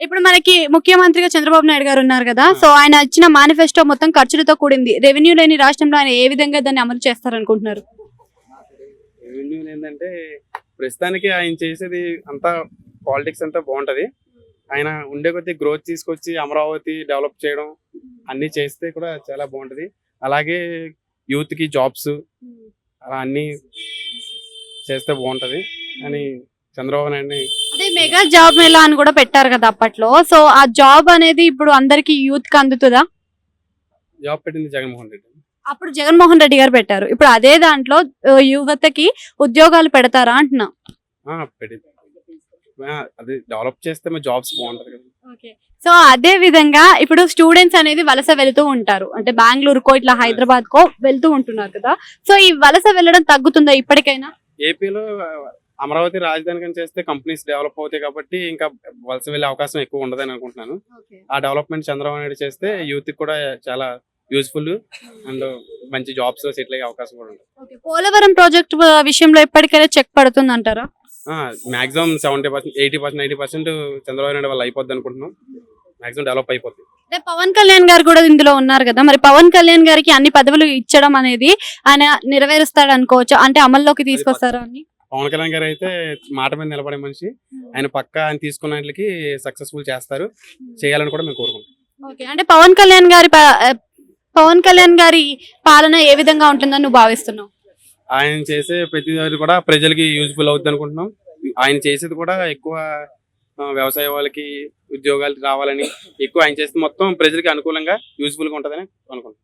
ఇప్పుడు మనకి ముఖ్యమంత్రిగా చంద్రబాబు నాయుడు గారు ఉన్నారు కదా సో ఆయన ఇచ్చిన మేనిఫెస్టో మొత్తం ఖర్చులతో కూడింది. రెవెన్యూ లేని రాష్ట్రంలో ఆయన ఏ విధంగా దాన్ని అమలు చేస్తారనుకుంటున్నారు? రెవెన్యూ ఏంటంటే ప్రస్తుతానికి ఆయన చేసేది అంతా పాలిటిక్స్ అంతా బాగుంటది. ఆయన ఉండే కొద్దీ గ్రోత్ తీసుకొచ్చి అమరావతి డెవలప్ చేయడం అన్ని చేస్తే కూడా చాలా బాగుంటది. అలాగే యూత్కి జాబ్స్ అలా అన్ని చేస్తే బాగుంటది. అని చంద్రబాబు నాయుడిని మెగా జాబ్ మేళా అని కూడా పెట్టారు కదా అప్పట్లో. సో ఆ జాబ్ అనేది ఇప్పుడు అందరికి యూత్కి అందుతుందా? జాబ్ పెట్టింది జగన్మోహన్ రెడ్డి. అప్పుడు జగన్మోహన్ రెడ్డి గారు పెట్టారు. ఇప్పుడు అదే దాంట్లో యువతకి ఉద్యోగాలు పెడతారా అంటున్నా? ఆ, పెట్టింది ఆ, అది డెవలప్ చేస్తే మరి జాబ్స్ బాగుంటది కదా. సో అదే విధంగా ఇప్పుడు స్టూడెంట్స్ అనేది వలస వెళ్తూ ఉంటారు. అంటే బెంగళూరుకో ఇట్లా హైదరాబాద్ కో వెళ్తూ ఉంటున్నారు కదా. సో ఈ వలస వెళ్ళడం తగ్గుతుందా ఇప్పటికైనా? ఏపీలో అమరావతి రాజధాని కానీ చేస్తే కంపెనీస్ డెవలప్ అవుతాయి కాబట్టి ఇంకా వలస వెళ్ళే అవకాశం ఎక్కువ ఉండదని అనుకుంటున్నాను. ఆ డెవలప్మెంట్ చంద్రబాబు నాయుడు చేస్తే యూత్ కూడా చాలా యూస్ఫుల్ అండ్ మంచి జాబ్స్ సెటిల్ అయ్యే అవకాశం కూడా ఉంటుంది. పోలవరం ప్రాజెక్ట్ విషయంలో ఎప్పటికైనా చెక్ పడుతుంది అంటారా? Maximum seventy percent eighty percent ninety percent Chandrababu Naidu వల్ల అయిపోద్ది అనుకుంటున్నాం. మాక్సిమం డెవలప్ అయిపోద్ది. అంటే పవన్ కళ్యాణ్ గారు కూడా ఇందులో ఉన్నారు కదా. మరి పవన్ కళ్యాణ్ గారికి అన్ని పదవులు ఇచ్చడం అనేది ఆయన నెరవేరుస్తాడు అనుకోవచ్చు అంటే అమల్లోకి తీసుకొస్తారా అని పవన్ కళ్యాణ్ గారు అయితే మాట మీద నిలబడే మనిషి. ఆయన పక్క ఆయన తీసుకున్న వాటికి సక్సెస్ఫుల్ చేస్తారు. చేయాలని కూడా మేము కోరుకుంటాం ఓకే. అంటే పవన్ కళ్యాణ్ గారి పవన్ కళ్యాణ్ గారి పాలన ఏ విధంగా ఉంటుందని నువ్వు భావిస్తున్నావు? ఆయన చేసే ప్రతి కూడా ప్రజలకి యూజ్ఫుల్ అవుతుంది అనుకుంటున్నాం. ఆయన చేసేది కూడా ఎక్కువ వ్యవసాయ వాళ్ళకి ఉద్యోగాలు రావాలని ఎక్కువ ఆయన చేస్తే మొత్తం ప్రజలకి అనుకూలంగా యూజ్ఫుల్గా ఉంటుందని అనుకుంటున్నాం.